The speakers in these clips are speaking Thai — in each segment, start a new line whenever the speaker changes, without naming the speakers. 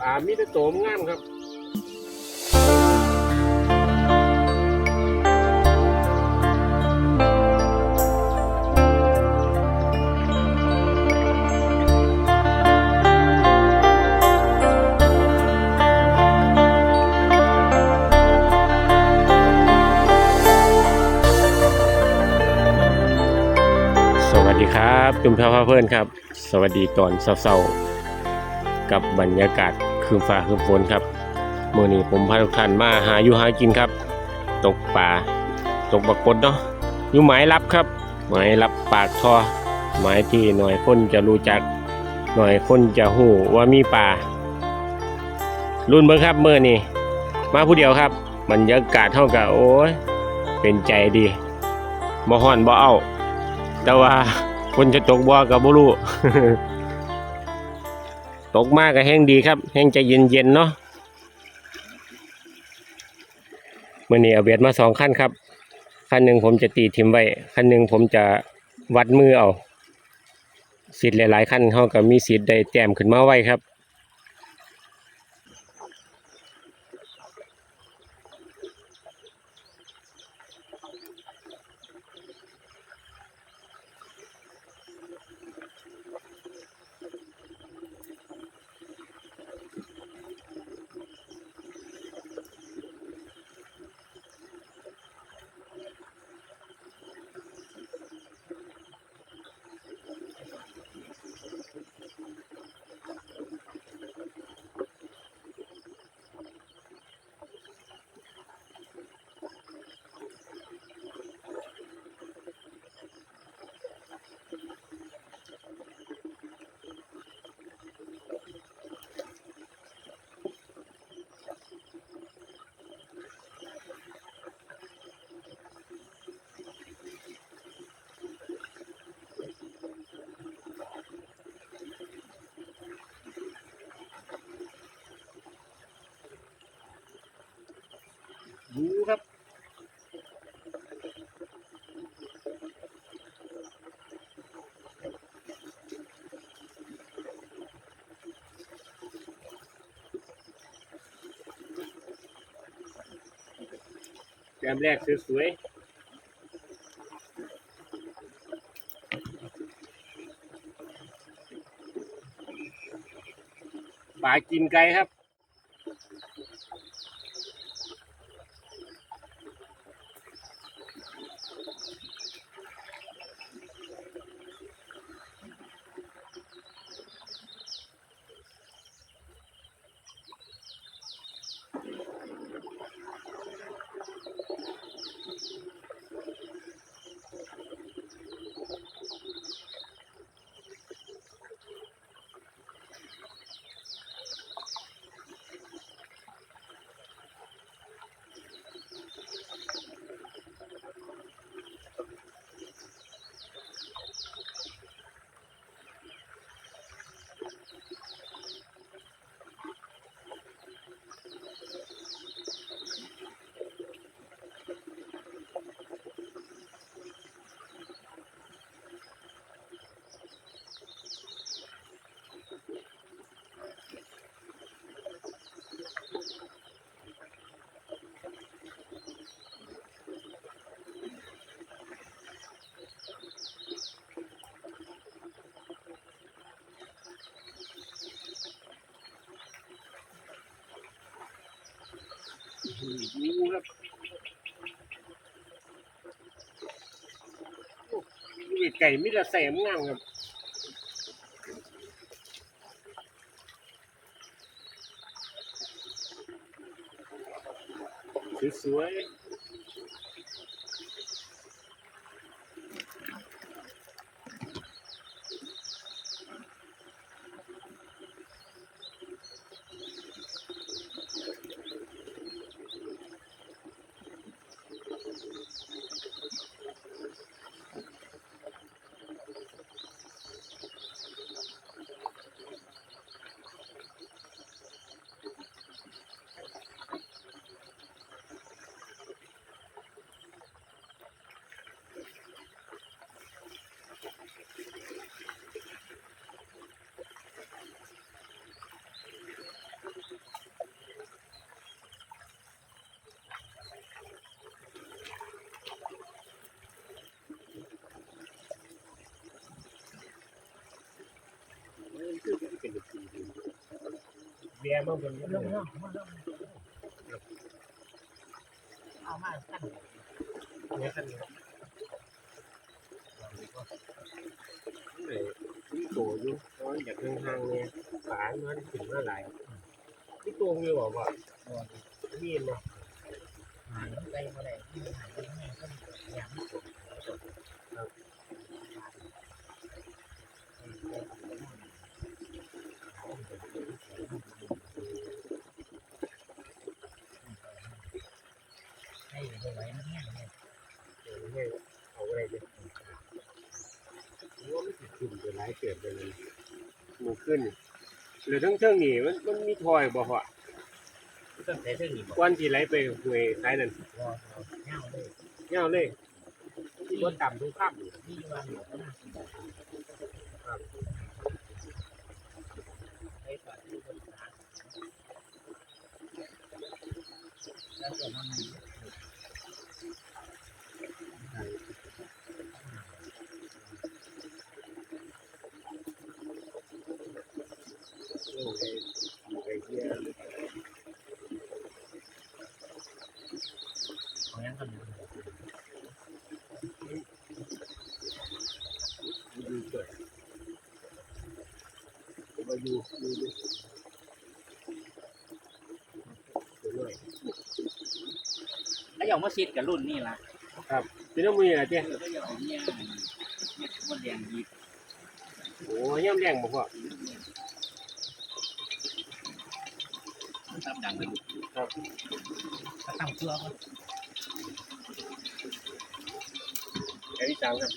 ป่ามีแต่โตมงามครับ จุมพาพาเพื่อนครับ สวัสดีตอนเศร้าๆกับบรรยากาศคืนฟ้าคืนฝนครับมื่อนี้ผมพาทุกท่านมาหาอยู่หากินครับ ตกป่าตกบักกดเนาะอยู่หมายรับครับ หมายรับปากทอหมายที่หน่อยคนจะรู้จัก หน่อยคนจะหูว่ามีป่ารุ่นเบิ้งครับเมื่อนี้มาผู้เดียวครับบรรยากาศเท่ากับโอ้ยเป็นใจดีบ่ฮ้อนบ่เอาแต่ว่า คนจะตกบ่กับบ่รู้ ตกมากก็แห้งดีครับ แห้งใจเย็นๆเนาะมื่อนี้เอาเบียดมาสองขั้นครับขั้นหนึ่งผมจะตีทิมไว้ขั้นหนึ่งผมจะวัดมือเอาสิทธิ์หลายๆขั้นเขาก็มีสิทธิ์ได้แต้มขึ้นมาไว้ครับ ดูครับแต้มแรกสวยๆปลากินไก่ครับ ดูครับไก่มิตรแสมงามครับสวยย่ มาบน
เรื่องเรื่องมาเรื่องเอามาตั้ง
นี้ท่นนี้ที่โตอยู่ตอนอยากห่างเนี่ยขามันถึงเมื่อไหร่ที่โตมีบอกว่ามีเนาะ
หายไปเมื่อไหร่ที่หายไปแม่ก็ยังให้ไปไว้นะเนี่ย
เดี๋ยว ให้เอาอะไรเนี่ยว่าไม่ติดขึ้นไปหลายเกิดไปเลยหมูขึ้นหรือทั้งเชิงนี่มันมันมีทอยบ่ฮะ
ตั้งแต่เรื่องนี้บอก
วันที่ไหลไปหวยท้ายนั่น
ว่าเงาเลย
เงาเลยที่รถต่ำทุกข้ามอยู่
ที่วันหลงนะไอ้ปัดที่บนขาแล้วก็มัน
โอ้ยไอ้เหี้ย
ของยังกันอยู่
ดูเกิด มาอยู่ดูดูดูหน่อย
แล้วอย่างมาซิดกับรุ่นนี่ล่ะ
เป็นน้ำมืออะไรเจ้
ก็อย่างเนี่ยมันแดงยิบ
โอ้ยย่ำแรงบ่พ่อ
ตับดังไป
ครับ
ถ้าตั้งเพื่อก็
แค่ที่สามครับ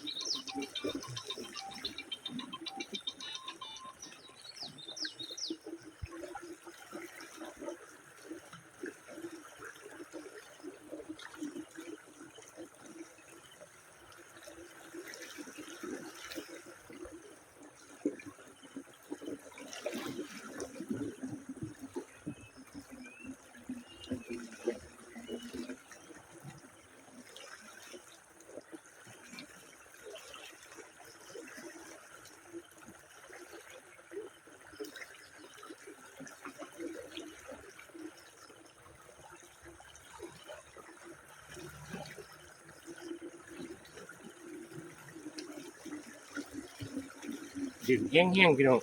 ดึงแห้งๆพี่น้อง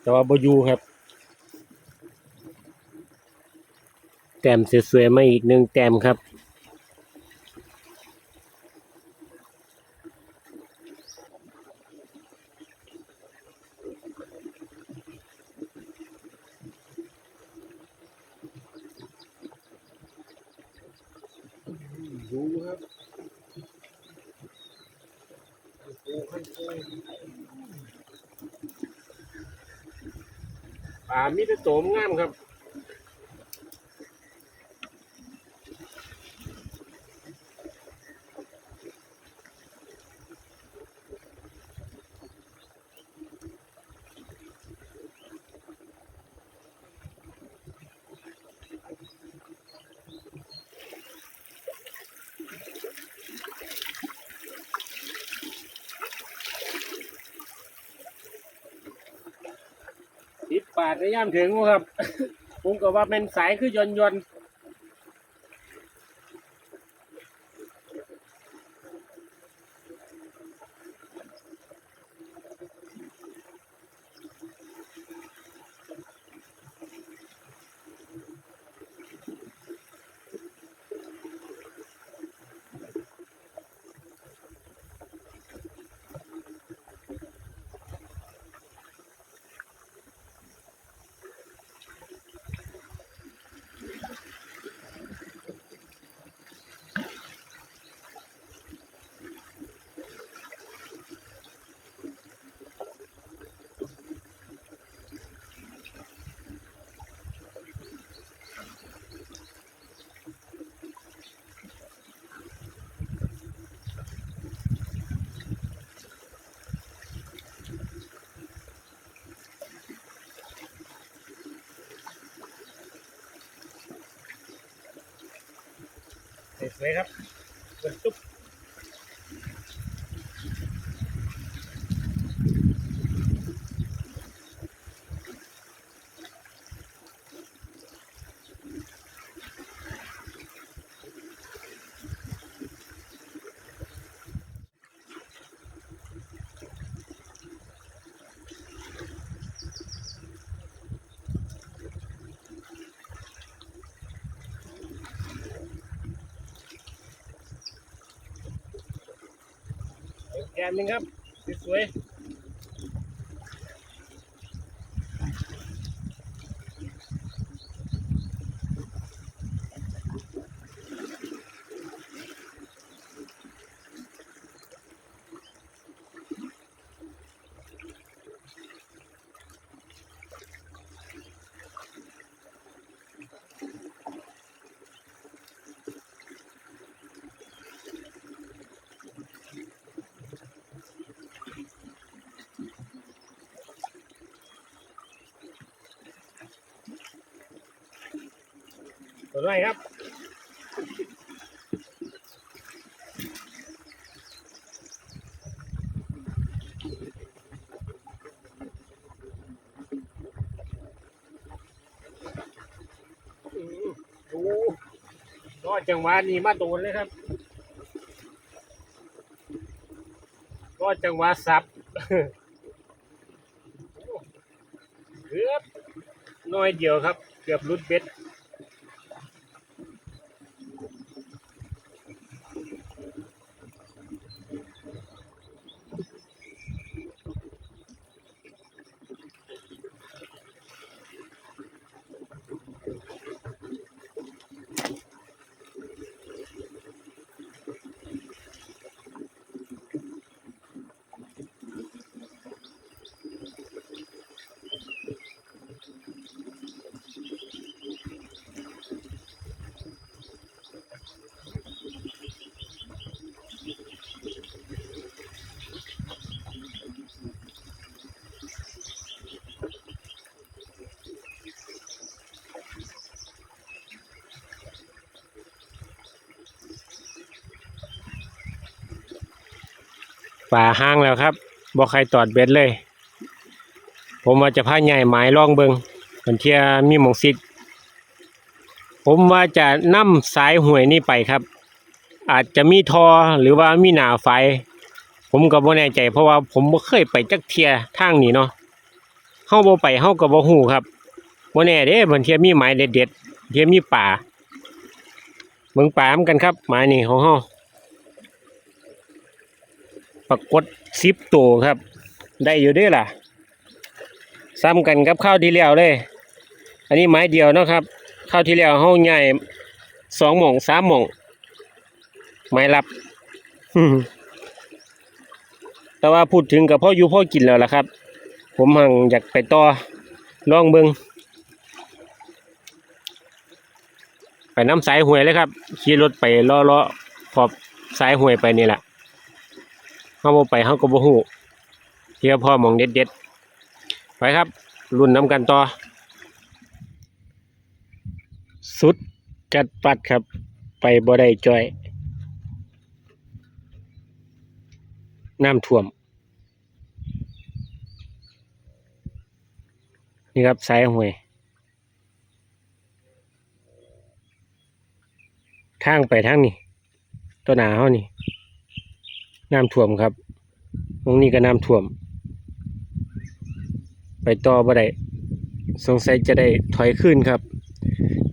แต่ว่าบอยู่ครับ แต้มสวยๆมาอีกหนึ่งแต้มครับ ดูครับป่ามีแต่โตมงามครับ ติด ปาดในย่ามถึงครับ ผมก็ว่าเป็นสายคือยนยน สวยๆครับเปิดตุ๊บ นหนึ่งครับ สวยตั วไรครับอืมดูรอดจังหวะนี้มาโดนเลยครับรอดจังหวะสับเกือบน้อยเดียวครับ เกือบหลุดเบ็ด ป่าห้างแล้วครับบ่ใครตอดเบ็ดเลย ผมว่าจะพาใหญ่หมายล่องเบิงมันเทียมีหมองซิกผมว่าจะนำสายห่วยนี่ไปครับ อาจจะมีทอหรือว่ามีหนาไฟ ผมก็บ่แน่ใจ เพราะว่าผมบ่เคยไปจักเทียทางนี้เนาะเฮาบ่ไปเฮาก็บ่ฮู้ครับบ่แน่เด้มันเทียมีหมายเด็ดๆเทียมีป่าเบิ่งป่ามกันครับหมายนี่ของเฮา ปรากฏสิบตัวครับ ได้อยู่ด้วยล่ะ ซ้ำกันกับข้าวที่แล้วเลย อันนี้ไม้เดียวนะครับข้าวที่แล้วห้องใหญ่สองหม่องสามหม่อง ไม้รับแต่ว่าพูดถึงกับพ่ออยู่พ่อกินแล้วล่ะครับ ผมหังอยากไปต่อลองเบิงไปน้ำสายห่วยเลยครับขี่รถไปล้อล้อๆขอบสายห่วยไปนี่แหละาบ่ไปเฮาก็บ่ฮู้เฮียวพ่อมองเด็ดๆไปครับรุ่นน้ำกันต่อ สุดจัดปัดครับ ไปบ่ได้จ้อย น้ำท่วม นี่ครับสายห้วย ทางไปทางนี้ตัวหนาเฮานี่ น้ำท่วมครับตรงนี้ก็น้ำท่วม ไปต่อบ่ได้สงสัยจะได้ถอยขึ้นครับ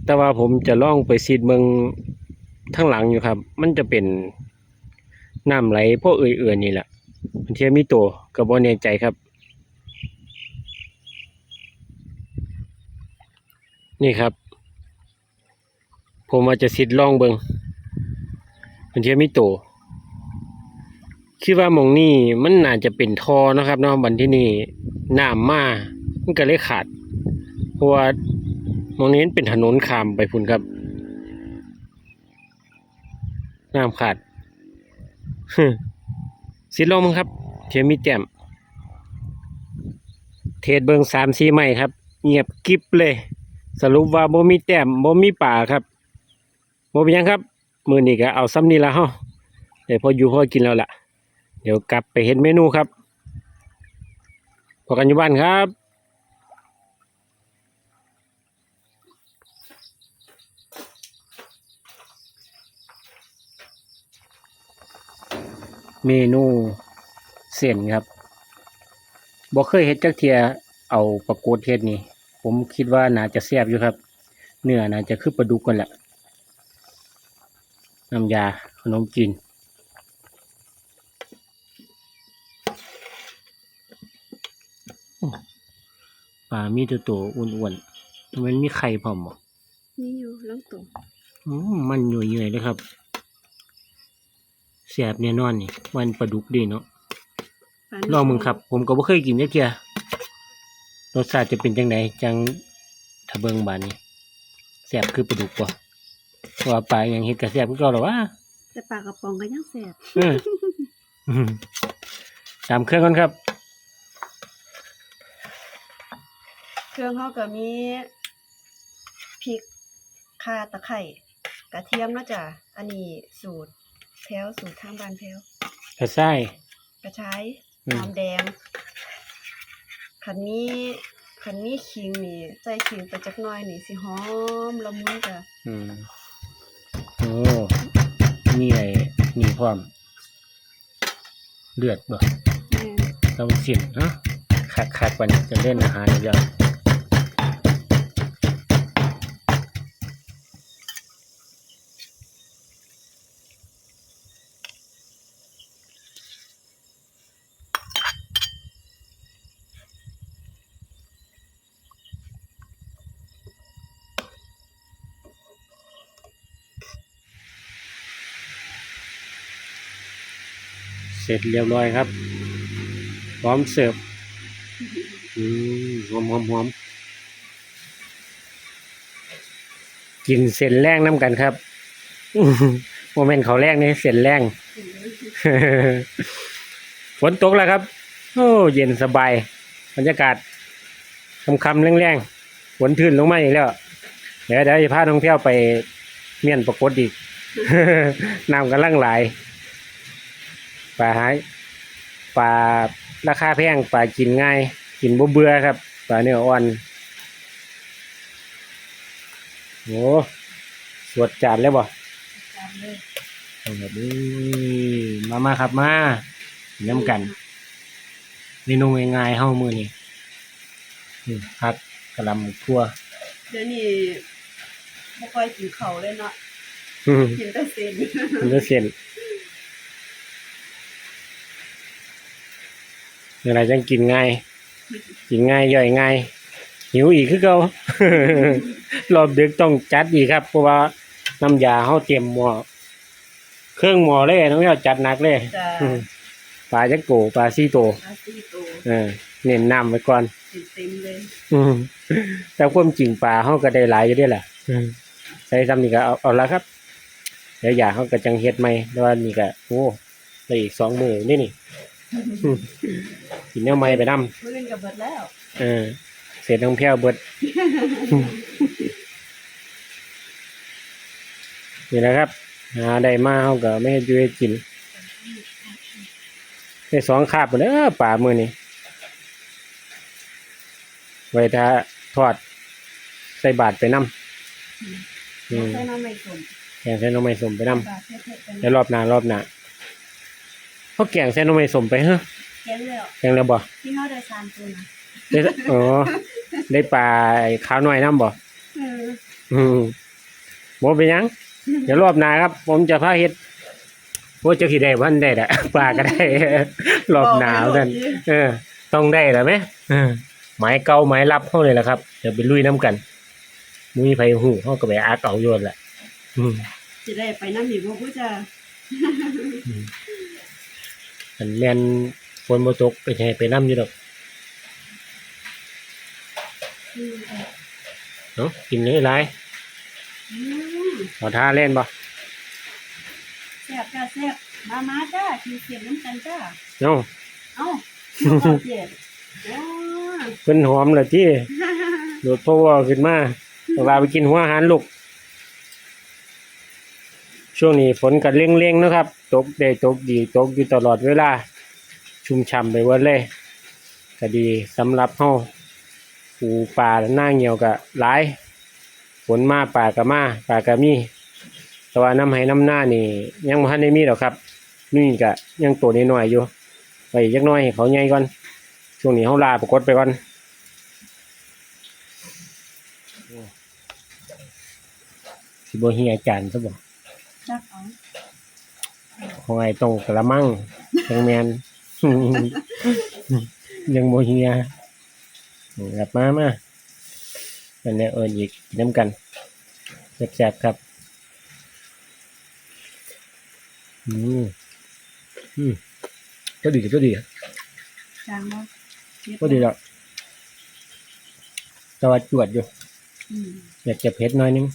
แต่ว่าผมจะล่องไปซีดเมืองทั้งหลังอยู่ครับ มันจะเป็นน้ำไหลพวกเอื่อยๆนี่แหละมันเทียมีตัวก็บ่แน่ใจครับ นี่ครับ ผมว่าจะซิดล่องเบิงมันเทียมีตัว คิดว่าหมองนี่มันน่าจะเป็นท่อนะครับเนาะบันที่นี่น้ำมามันก็เลยขาดเพราะว่ามองนี้เป็นถนนขามไปพุ่นครับน้ำขาดสิลองมึงครับเทมมีแจมเทศเบิงสามสี่ไม้ครับ เงียบกิบเลย สรุปว่าบ่มีแต้มบ่มีป่าครับบ่เป็นยังครับ มือนี้ก็เอาซ้ำนี่ละฮาเดี๋ยวพออยู่พอกินแล้วล่ะ เดี๋ยวกลับไปเห็นเมนูครับพอกันอยู่บ้านครับเมนูเส้นครับบ่เคยเฮ็ดจักเทียเอาปลากดเฮ็ดนี่ ผมคิดว่าน่าจะแซ่บอยู่ครับ เนื้อน่าจะคือปลาดุกกันแหละน้ำยาขนมจีน ปลามีแตัวตัวอ้วนๆมันมีไข่พร้อมบ่
นี่อยู่ลังตุ่ม
อืมมันอยู่เยื่อยๆเลยครับแซ่บแน่นอนนี่วันปลาดุกดีเนาะ
ปลา
ลองมึงครับ ผมก็บ่เคยกินจักเที่ยรสชาติจะเป็นจังไดจังถ้าเบิ่งบานนี้แซ่บคือปลาดุกบ่เพราะว่าปลาอหยังเฮ็ดก็แซ่บคือเก่าหรอวะ
แต่ปลากระป๋องก็ยังแสบ
เอออืมตามเครื่องก่อนครับ
เครื่องเขาก็มีพริกข่าตะไคร่กระเทียมเนาะจ้ะอันนี้สูตรแพ้วสูตรทางบ้านแพ้ว
กระซ้าย
กระชาย
อืม
หอมแดงขันนี้ขันนี้ขิงนี่ใส่ขิงไปจักหน่อยนี่สิหอมละมุนจ้ะ
อืมโอ้มีไอ้นี่พร้อม เลือดบ่
แม่น
เราเสียนเนาะขาดขาดกว่านี้จะเล่นอาหารอีกแล้ว เสร็จเรียบร้อยครับ พร้อมเสิร์ฟหอมหอมหอมกินเส้นแรงน้ำกันครับโมเมนต์เขาแรงนี่เส้นแรงฝนตกแล้วครับ โอ้เย็นสบาย บรรยากาศคำคำๆแรงๆฝนทื่นลงมาอีกแล้วเดี๋ยวเดี๋ยวจะพาท่องเที่ยวไปเมียนปรากฏอีกน้ำกำลังไหล ปลาหายปลาราคาแพงปลากินง่าย กินบ่เบื่อครับปลาเนื้ออ่อนโอ้สวดจานเลยบ่
จานเลย
เอาแบบนี้มามาครับมากินน้ำกันเมนูง่ายๆเฮามื้อนี้นี่ผักกะหล่ำทั่ว
เดี๋ยวนี้บ่ค่อยกินข้าวเลยเนาะ
อืม
กินแต่เส้น
มันก็เส้น อะไรจังกินง่าย กินง่ายย่อยง่าย หิวอีกคือเก่ารอบดึกต้องจัดอีกครับ เพราะว่าน้ำยาเขาเตรียมหม้อเครื่องหม้อเลยน้องเจ้าจัดหนักเลย
จะ
อืมปลาจักโกปลาซี่โต
อาซีโต
เออเน้นน้ำไว้ก่อน
เต็มๆเลย
อืมแต่ความจริงปลาเขาก็ได้หลายอยู่เด้วยแหละอืมใส่ซ้ำนี่ก็เอาเอาละครับเดี๋ยวอยากเขาก็จังเฮ็ดใหม่แต่ว่านี่ก็โอ้ได้อีกสองมือนี่นี่อืม กินแนวใหม่ไปนำ
มื้อนึงก็เบิดแล้ว
เออเสร็จน้องแพ้วเบิด นี่แหละครับ หาได้มาเขาก็ไม่ให้อยูให้กินได้สองคาบหมดเด้อป่ามือนี่ไว้ถ้าทอด ใส่บาทไปน้ำอืม
ใส่น้ำไม่สม
แกงใส่หน้ำไม้สมไปน้
ปลาเผ็ดๆกันำ
แล้วรอบหน้ารอบหน้า เขาแกงใส่หน้ำไม้สมไปเฮ้อ
แกงแล้ว
แกงแล้วบ่
ที่เฮาได้ทานตัวนะ
ได้อ๋อได้ปลาขาวหน่อยน้ำบ่
เออ
อืมบ่เป็นหยัง เดี๋ยวรอบหน้าครับ ผมจะพาเฮ็ดว่าจะขี่ได้วันได้แหละปลาก็ได้ รอบหนาวกันเออ ต้องได้แล้วไหมเออหมายเก่าหมายลับเฮาเลยแหละครับเดี๋ยวไปลุยน้ำกันมุ้ยไผหูเฮาก็ไปอักเอาโยนแหละอืม
สิได้ไปน้ำอีกบ่ผู้จ้า
อันแม่นฝนบ่ตกไปให้ไปน้ำอยู่ดอก
อืม
เนาะกินเลยหลาย
อืม
ขอท่าเล่นบ่
แซ่บจ้าแซ่บมามาจ้ากินเสียงน้ำกันจ้า
เนาะ
เอ้าเอาข้าวเจ็ดโอ้
เพิ่นหอมเลยที่โดดพวอขึ้นมาเวลาไปกินหัวอาหารลูก ช่วงนี้ฝนก็เร่งๆนะครับ ตกได้ตกดีตกอยู่ตลอดเวลา ชุ่มฉ่ำไปหมดเลยก็ดีสำหรับเฮาปูป่าหน้าเหี่ยวก็หลายฝนมาป่าก็มาป่าก็มีแต่ว่าน้ำให้น้ำหน้านี่ยังบ่ทันได้มีหรอกครับ นี่ก็ยังตัวน้อยอยู่ไปอีกจักหน้อยเขาใหญ่ก่อนช่วงนี้เฮาลาปรากฏไปก่อนสิบ่เฮียจานซะบ่
จักเอา
ของไอ้ตรงกระมังจังแมน ยังโมเฮียนี่ครับมามาอันนี้เอิญอีกกินน้ำกันแซ่บๆครับ อืมอืมก็ดีก็ดี
จางบ่เผ็ดบ่
ก็ดีแล้วแต่ว่าจวดอยู่
อืม
อยากจะเผ็ดหน้อยนึง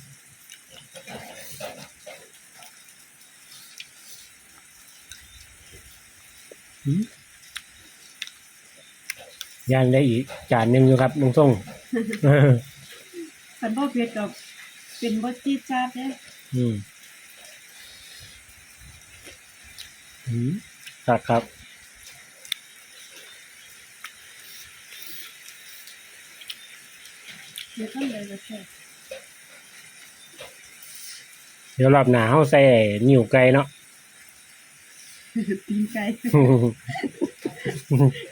ย่างได้อีกจานหนึ่งอยู่ครับลุงส่ง
คันบ่เผ็ดก็เป็นบ่จี๊ดจ๊าดเด้
อืมอืมครับครับ
เดี๋ยวต้องเลยก็แซ่บ
เดี๋ยวรอบหน้าเฮาใส่นิ้วไก่เนาะ
ตีนไก่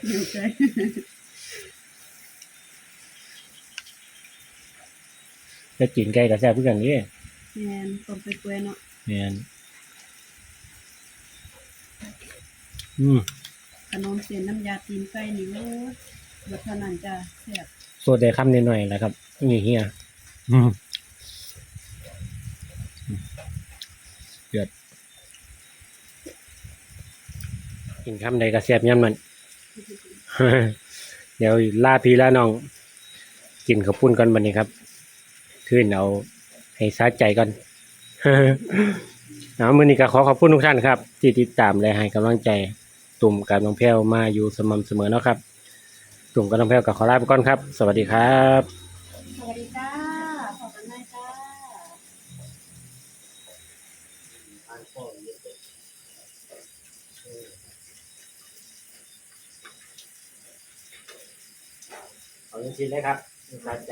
อยู่ไก่
จะกินไก่กับแซ่บเพื่อกันนี่
แม่นต้มไปเปื่อยเนาะ
เนี่ยอืม
ขนมเส้นน้ำยาตีนไก่นี่โอ้ยแบบเท่านั้นจ้ะแซ่บ
โซดได้คำนิดหน่อยแหละครับ นี่เฮียอืมเดือด กินคำใดก็แซ่บย่ำมันเดี๋ยวล่าพี่ล่าน้อง กินข้าวปุ้นก่อนบันนี้ครับ ขึ้นเอาให้สาใจก่อนเอามือนี้ก็ขอขอบคุณทุกท่านครับ ที่ติดตามและให้กำลังใจตุ่มกับน้องแพรวมาอยู่สม่ำเสมอเนาะครับ ตุ่มกับน้องแพรวกับขอลาไปก่อนครับ สวัสดีครับ
สวัสดีจ้าขอบคุณนายจ้า
ทานข้อเยอะเลย
ขอบคุณทีเลยครับสาใจ